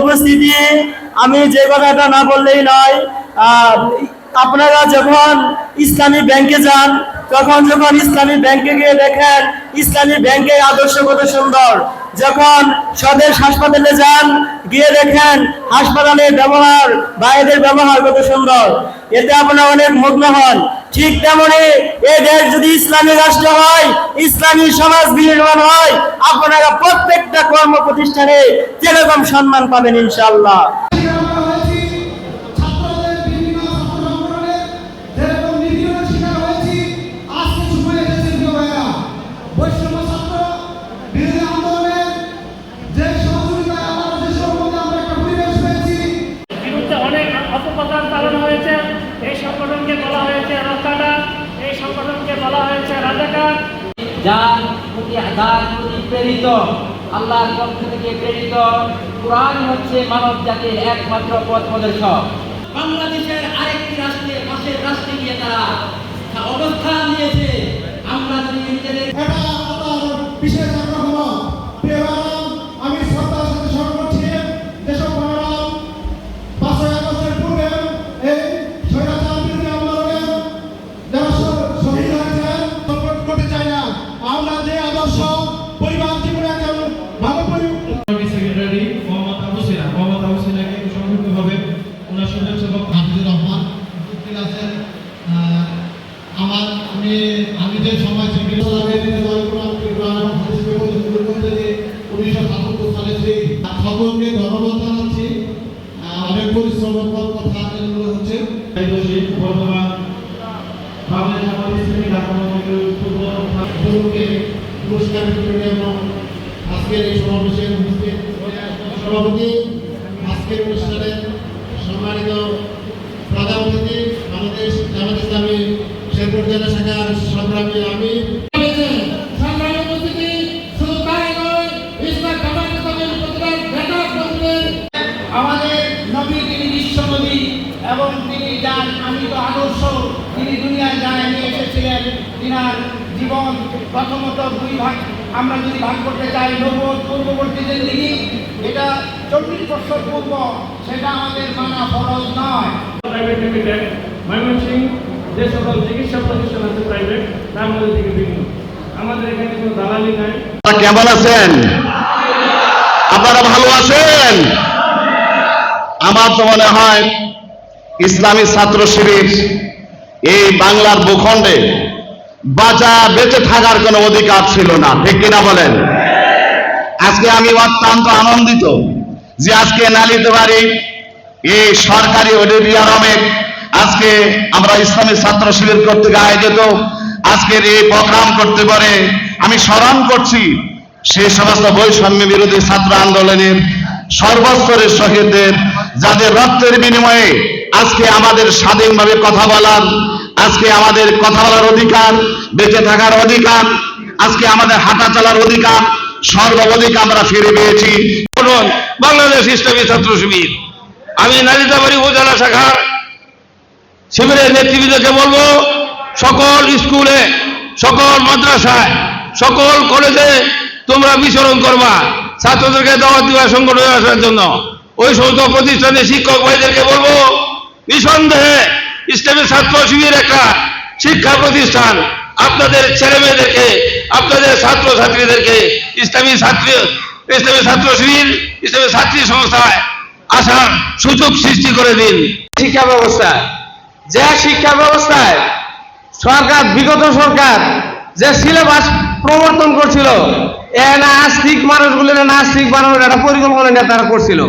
উপস্থিতি, আমি যে কথাটা না বললেই নয় আপনারা যখন ইসলামী ব্যাংকে যান, তখন যখন ইসলামী ব্যাংকে গিয়ে দেখেন, ইসলামী ব্যাংকের আদর্শ কত সুন্দর। যখন স্বদেশ হাসপাতালে যান, গিয়ে দেখেন হাসপাতালের ব্যবহার বাইরের ব্যবহার কত সুন্দর। এতে আপনারা অনেক মগ্ন হন। ঠিক তেমনি এ দেশ যদি ইসলামী রাষ্ট্র হয়, ইসলামী সমাজ বিনির্মাণ হয়, আপনারা প্রত্যেকটা কর্ম প্রতিষ্ঠানে যেরকম সম্মান পাবেন ইনশাআল্লাহ। জাতির একমাত্র পথ প্রদর্শক বক্তব্য হাফিজুর রহমান উপস্থিত জেলা শাখার সংগ্রামী আমি আমাদের নবী তিনি বিশ্ব নবী এবং তিনি যার আমিত আদর্শ তিনি দুনিয়ায় যায় নিয়ে এসেছিলেন তিনার জীবন প্রথমত দুই ভাগ। আমরা যদি ভাগ করতে চাই নবদ পূর্ববর্তী জিন্দিগি এটা চল্লিশ বছর পূর্ব সেটা আমাদের মানা ফরজ নয়। প্রাইভেট লিমিটেড ময়মনসিংহ যে সকল চিকিৎসা প্রতিষ্ঠান আছে প্রাইভেট তার মধ্যে থেকে ভিন্ন। আমাদের এখানে কোনো দালালি নাই। কেমন আছেন? আপনারা ভালো আছেন? আমার তো মনে হয় ইসলামী ছাত্র শিবির এই বাংলার ভূখণ্ডে বাঁচা, বেঁচে থাকার কোনো অধিকার ছিল না। ঠিক কিনা বলেন? আজকে আমি অত্যন্ত আনন্দিত যে আজকে নালিতে বাড়ি এই সরকারি অডিটোরিয়ামে আজকে আমরা ইসলামী ছাত্র শিবির কর্তৃক আয়োজিত আজকের এই প্রোগ্রাম করতে পারে, আমি স্মরণ করছি সেই সমস্ত বৈষম্য বিরোধী ছাত্র আন্দোলনের সর্বস্তরের শহীদদের, যাদের রক্তের বিনিময়ে আজকে আমাদের স্বাধীনভাবে কথা বলার, আজকে আমাদের কথা বলার অধিকার, বেঁচে থাকার অধিকার, আজকে আমাদের হাঁটা চলার অধিকার সর্ব অধিকার আমরা ফিরে পেয়েছি। বাংলাদেশ ইসলামী ছাত্র শিবির, আমি নালিতাবাড়ি উপজেলা শাখার শিবিরের নেতৃবৃন্দকে বলব, সকল স্কুলে, সকল মাদ্রাসায়, সকল কলেজে তোমরা বিচরণ করবা, ছাত্রদেরকে দাওয়াত দিবা সংগঠনে আসার জন্য। ওই সমস্ত প্রতিষ্ঠানে শিক্ষক ভাইদেরকে বলব, নিঃসন্দেহে ইসলামী ছাত্র শিবির একটা শিক্ষা প্রতিষ্ঠান। আপনাদের ছেলে মেয়েদেরকে, আপনাদের ছাত্র ছাত্রীদেরকে ইসলামী ছাত্রী, ইসলামী ছাত্র শিবির, ইসলামী ছাত্রী সংস্থায় আসার সুযোগ সৃষ্টি করে দিন। শিক্ষা ব্যবস্থা। যে শিক্ষা ব্যবস্থায় সরকার, বিগত সরকার যে সিলেবাস প্রবর্তন করছিল, এ নাস্তিক মানুষগুলো নাস্তিক বানানোর একটা পরিকল্পনা নিয়ে তারা করছিল।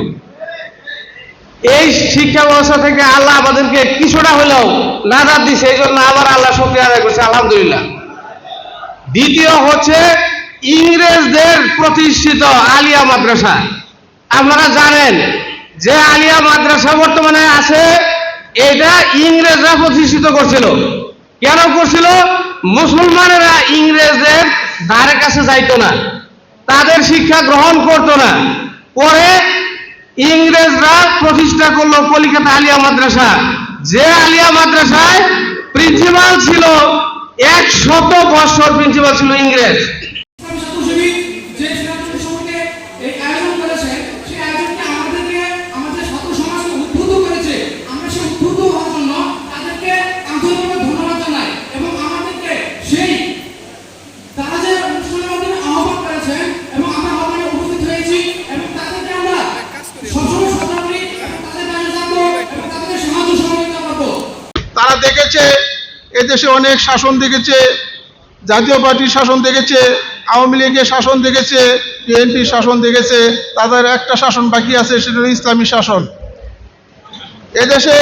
এই শিক্ষা ব্যবস্থা থেকে আল্লাহ আমাদেরকে কিছুটা হলেও নাজার দিছে এই জন্য আবার আল্লাহ শুক্রিয়া আদায় করছে, আলহামদুলিল্লাহ। দ্বিতীয় হচ্ছে ইংরেজদের প্রতিষ্ঠিত আলিয়া মাদ্রাসা। আপনারা জানেন যে আলিয়া মাদ্রাসা বর্তমানে আছে এটা ইংরেজরা প্রতিষ্ঠিত করছিল। কেন করছিল? মুসলমানেরা ইংরেজদের ধারে কাছে যাইতো না। তাদের শিক্ষা গ্রহণ করতো না। পরে ইংরেজরা প্রতিষ্ঠা করল কলিকাতা আলিয়া মাদ্রাসা। যে আলিয়া মাদ্রাসায় প্রিন্সিপাল ছিল, এক শত বছর প্রিন্সিপাল ছিল ইংরেজ। এদেশে অনেক শাসন দেখেছে, জাতীয় পার্টির শাসন দেখেছে, আওয়ামী লীগের শাসন দেখেছে, বিএনপির শাসন দেখেছে, তাদের একটা শাসন বাকি আছে, সেটা ইসলামী শাসন। এদেশে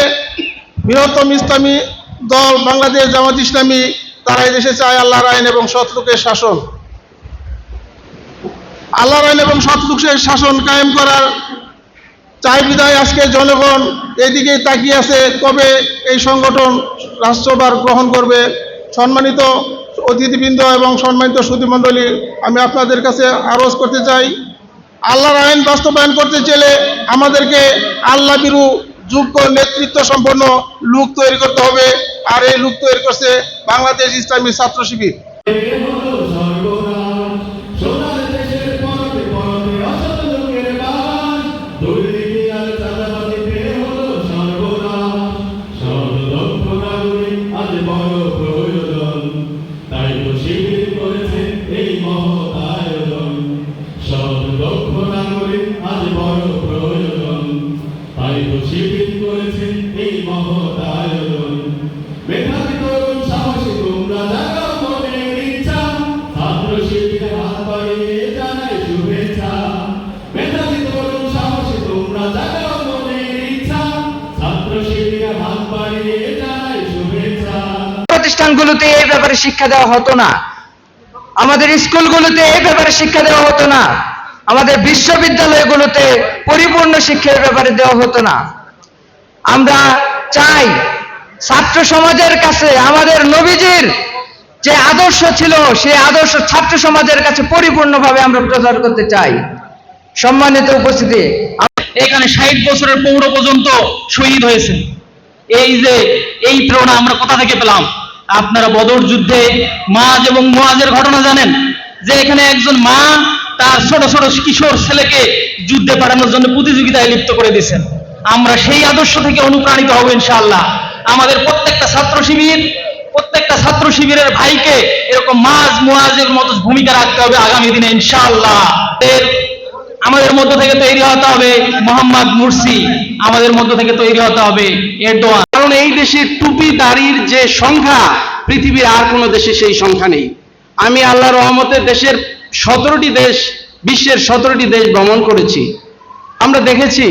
বৃহত্তম ইসলামী দল বাংলাদেশ জামাত ইসলামী, তারা এদেশে চায় আল্লাহর আইন এবং সৎলোকের শাসন। আল্লাহর আইন এবং সৎলোকের শাসন কায়েম করার চাই বিদায় আজকে জনগণ এদিকে তাকিয়ে আছে, কবে এই সংগঠন রাষ্ট্রভার গ্রহণ করবে? সম্মানিত অতিথিবৃন্দ এবং সম্মানিত সুধীমণ্ডলী আমি আপনাদের কাছে আরজ করতে চাই, আল্লাহর আইন বাস্তবায়ন করতে চাইলে আমাদেরকে আল্লাহ বিরু যোগ্য নেতৃত্ব সম্পন্ন লোক তৈরি করতে হবে, আর এই লোক তৈরি করছে বাংলাদেশ ইসলামী ছাত্র শিবির। শিবির করেছে এই মহৎ মেধাবী তরুণ সাহসী, তোমরা জাগাও মনের ইচ্ছা। ছাত্র শিবির হাত বাড়িয়ে জানাই শুভেচ্ছা। মেধাবী তরুণ সাহসী, তোমরা জাগাও মনের ইচ্ছা। ছাত্র শিবির হাত বাড়িয়ে জানাই শুভেচ্ছা। প্রতিষ্ঠানগুলোতে এই ব্যাপারে শিক্ষা দেওয়া হতো না। আমাদের স্কুলগুলোতে এই ব্যাপারে শিক্ষা দেওয়া হতো না। আমাদের বিশ্ববিদ্যালয়গুলোতে পরিপূর্ণ শিক্ষার ব্যাপারে দেওয়া হতো না। আমরা চাই ছাত্র সমাজের কাছে আমাদের নবীজির যে আদর্শ ছিল, সেই আদর্শ ছাত্র সমাজের কাছে পরিপূর্ণভাবে আমরা প্রচার করতে চাই। সম্মানিত উপস্থিতি, এখানে ষাট বছরের পৌর পর্যন্ত শহীদ হয়েছে এই যে, এই প্রেরণা আমরা কোথা থেকে পেলাম? আপনারা বদর যুদ্ধে মাজ এবং মোয়াজের ঘটনা জানেন, যে এখানে একজন মা তার ছোট ছোট কিশোর ছেলেকে যুদ্ধে পাঠানোর জন্য প্রতিযোগিতায় লিপ্ত করে দিয়েছেন। আমরা সেই আদর্শ থেকে অনুপ্রাণিত হব ইনশাআল্লাহ। আমাদের প্রত্যেকটা ছাত্র শিবির, প্রত্যেকটা ছাত্র শিবিরের ভাইকে এরকম মাজ মোয়াজের মতো ভূমিকা রাখতে হবে আগামী দিনে ইনশাআল্লাহ। আমাদের মধ্য থেকে তৈরি হতে হবে মোহাম্মদ মুরসি। আমাদের মধ্য থেকে তৈরি হতে হবে এরদোয়ান। কারণ এই দেশে টুপি দাড়ির যে সংখ্যা, পৃথিবীর আর কোনো দেশে সেই সংখ্যা নেই। আমি আল্লাহ রহমতে দেশের সতেরোটি দেশ, বিশ্বের সতেরোটি দেশ ভ্রমণ করেছি। আমরা দেখেছি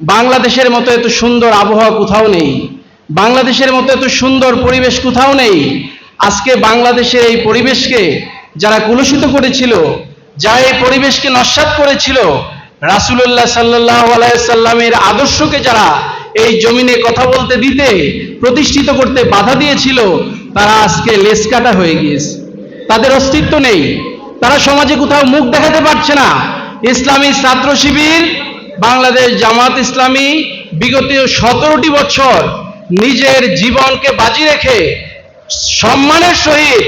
বাংলাদেশের মতো এত সুন্দর আবহাওয়া কোথাও নেই। বাংলাদেশের মতো এত সুন্দর পরিবেশ কোথাও নেই। আজকে বাংলাদেশের এই পরিবেশকে যারা কুলুষিত করেছিল যারা এই পরিবেশকে নস্বাত করেছিল রাসুল্লাহ সাল্লাহ আলাইসাল্লামের আদর্শকে যারা এই জমিনে কথা বলতে দিতে, প্রতিষ্ঠিত করতে বাধা দিয়েছিল, তারা আজকে লেস কাটা হয়ে গিয়েছে। তাদের অস্তিত্ব নেই। তারা সমাজে কোথাও মুখ দেখাতে পারছে না। ইসলামী ছাত্র শিবির বাংলাদেশ জামাত ইসলামী বিগত সতেরোটি বছর নিজের জীবনকে বাজি রেখে সম্মানের সহিত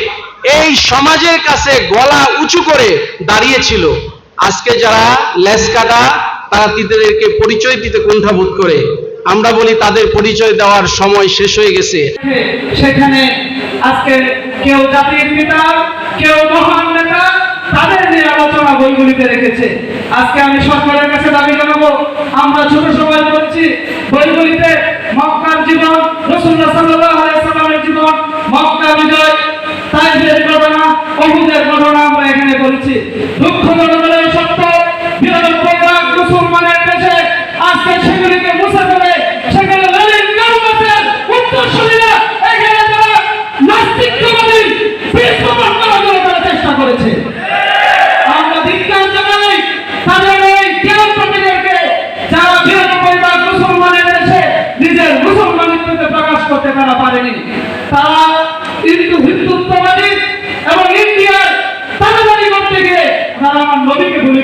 এই সমাজের কাছে গলা উঁচু করে দাঁড়িয়েছিল। আজকে যারা লেস কাটা, তারা তাদেরকে পরিচয় দিতে কুণ্ঠাবোধ করে। আমরা বলি তাদের পরিচয় দেওয়ার সময় শেষ হয়ে গেছে। সেখানে আজকে কেউ জাতির পিতা কেউ মহান নেতা তাদের নিয়ে আলোচনা বইগুলিতে রেখেছে। আজকে আমি সরকারের কাছে দাবি জানাব, আমরা ছোট সময় করছি বইগুলিতে মক্কার জীবন রসুল্লাহ সাল্লাহ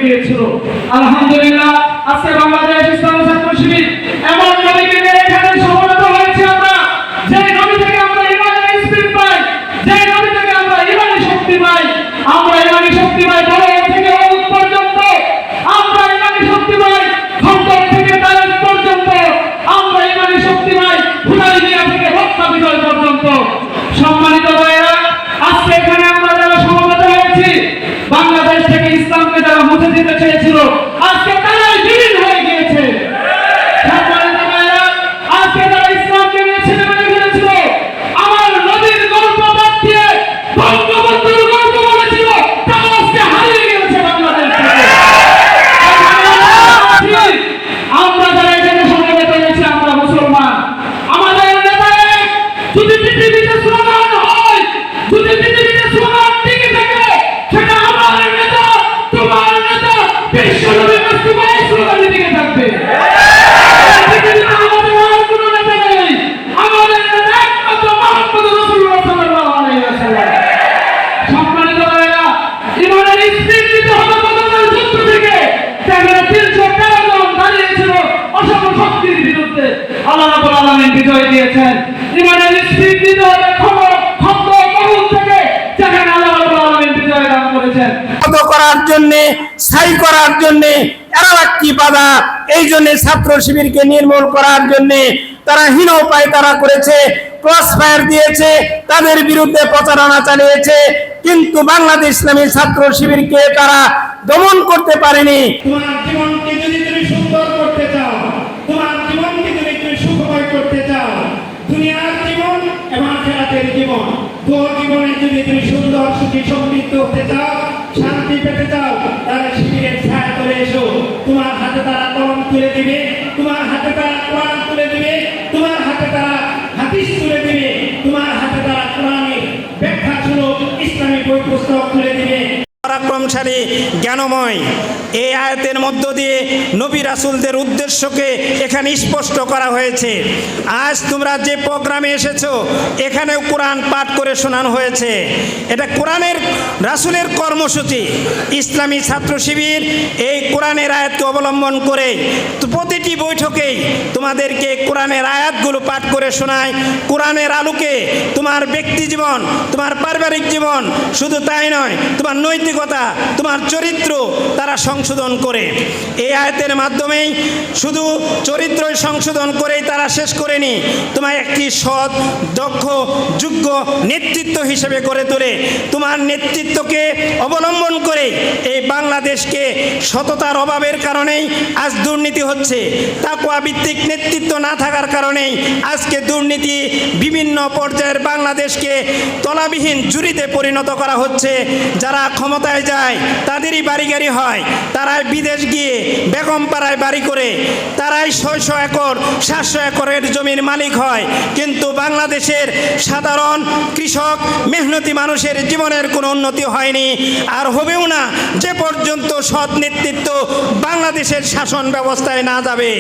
গিয়েছিল। আলহামদুলিল্লাহ আজকে বাংলাদেশ ইসলাম ছাত্র শিবির সেখানে করার জন্য, স্থায়ী করার জন্য বাধা। এই জন্য ছাত্র শিবিরকে নির্মূল করার জন্য তারা হীন উপায় তারা করেছে ক্রস ফায়ার দিয়েছে, তাদের বিরুদ্ধে প্রচারণা চালিয়েছে কিন্তু বাংলাদেশ ইসলামী ছাত্র শিবিরকে তারা দমন করতে পারেনি। জীবন জীবনে যদি তুমি সুন্দর, সুখী, সমৃদ্ধ হতে চাও, শান্তি পেতে চাও তাহলে শিবিরের ছায়া করে এসো তোমার হাতে তারা কলম তুলে দিবে তোমার হাতে তারা কোরআন তুলে দিবে তোমার হাতে তারা হাদিস তুলে দিবে তোমার হাতে তারা কোরআনের ব্যাখ্যা শুনো ইসলামী বই পুস্তক তুলে দিবে পরাক্রমশালী জ্ঞানময়। এই আয়াতের মধ্য দিয়ে নবী রাসুলদের উদ্দেশ্যকে এখানে স্পষ্ট করা হয়েছে। আজ তোমরা যে প্রোগ্রামে এসেছ, এখানেও কোরআন পাঠ করে শোনানো হয়েছে। এটা কোরআনের, রাসুলের কর্মসূচি। ইসলামী ছাত্র শিবির এই কোরআনের আয়াতকে অবলম্বন করে প্রতিটি বৈঠকেই তোমাদেরকে কোরআনের আয়াতগুলো পাঠ করে শোনায়। কোরআনের আলোকে তোমার ব্যক্তি জীবন, তোমার পারিবারিক জীবন শুধু তাই নয়, তোমার নৈতিকতা তোমার চরিত্র তারা সংশোধন করে। এই আয়াতের মাধ্যমেই শুধু চরিত্রই সংশোধন করেই তারা শেষ করেনি তোমার একটি সৎ, দক্ষ, যোগ্য নেতৃত্ব হিসেবে গড়ে তোলে। তোমার নেতৃত্বকে অবলম্বন করে এই বাংলাদেশকে সততার অভাবের কারণেই আজ দুর্নীতি হচ্ছে। তাকুয়া ভিত্তিক নেতৃত্ব না থাকার কারণেই আজকে দুর্নীতি বিভিন্ন পর্যায়ের বাংলাদেশকে তলাবিহীন জুরিতে পরিণত করা হচ্ছে। যারা ক্ষমতায় যায়, তাদেরই বাড়ি গাড়ি হয়। তারাই বিদেশ গিয়ে বেগম পাড়ায় বাড়ি করে, তারাই ছয়শো একর, সাতশো একরের জমির মালিক হয়। কিন্তু বাংলাদেশের সাধারণ কৃষক, মেহনতি মানুষের জীবনের কোনো উন্নতি হয়নি। আর হবেও না, যে পর্যন্ত সৎ নেতৃত্ব বাংলাদেশের শাসন ব্যবস্থায় না যাবে।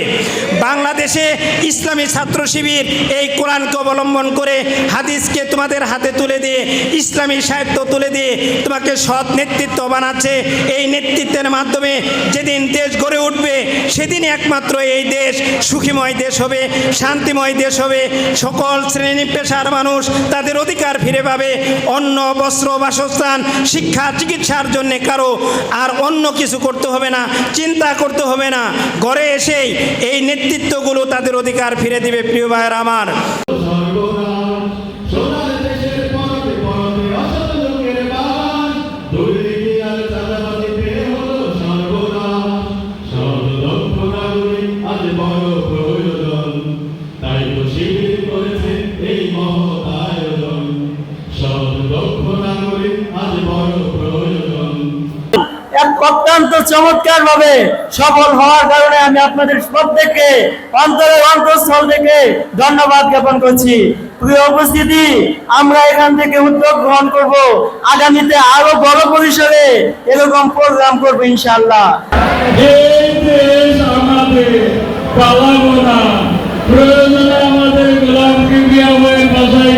বাংলাদেশে ইসলামী ছাত্র শিবির এই কোরআনকে অবলম্বন করে হাদিসকে তোমাদের হাতে তুলে দিয়ে, ইসলামী সাহিত্য তুলে দিয়ে তোমাকে সৎ নেতৃত্ব বানাচ্ছে। এই নেতৃত্বের মাধ্যমে যেদিন দেশ গড়ে উঠবে সেদিন একমাত্র এই দেশ সুখীময় দেশ হবে, শান্তিময় দেশ হবে। সকল শ্রেণি পেশার মানুষ তাদের অধিকার ফিরে পাবে। অন্ন, বস্ত্র, বাসস্থান, শিক্ষা, চিকিৎসার জন্যে কারও আর অন্য কিছু করতে হবে না, চিন্তা করতে হবে না। ঘরে এসেই এই নেতৃত্বগুলো তাদের অধিকার ফিরে দিবে, প্রিয় ভাইয়ের আমার। অত্যন্ত চমৎকার ভাবে সফল হওয়ার কারণে আমি আপনাদের প্রত্যেককে অন্তরের অন্তঃস্থল থেকে ধন্যবাদ জ্ঞাপন করছি। প্রিয় উপস্থিতি, আমরা এখান থেকে উদ্যোগ গ্রহণ করব। আগামীতে আরও বড় পরিসরে এরকম প্রোগ্রাম করব আমাদের পালাবো আমাদের গোলাম কিবিয়া হয়ে বাসায়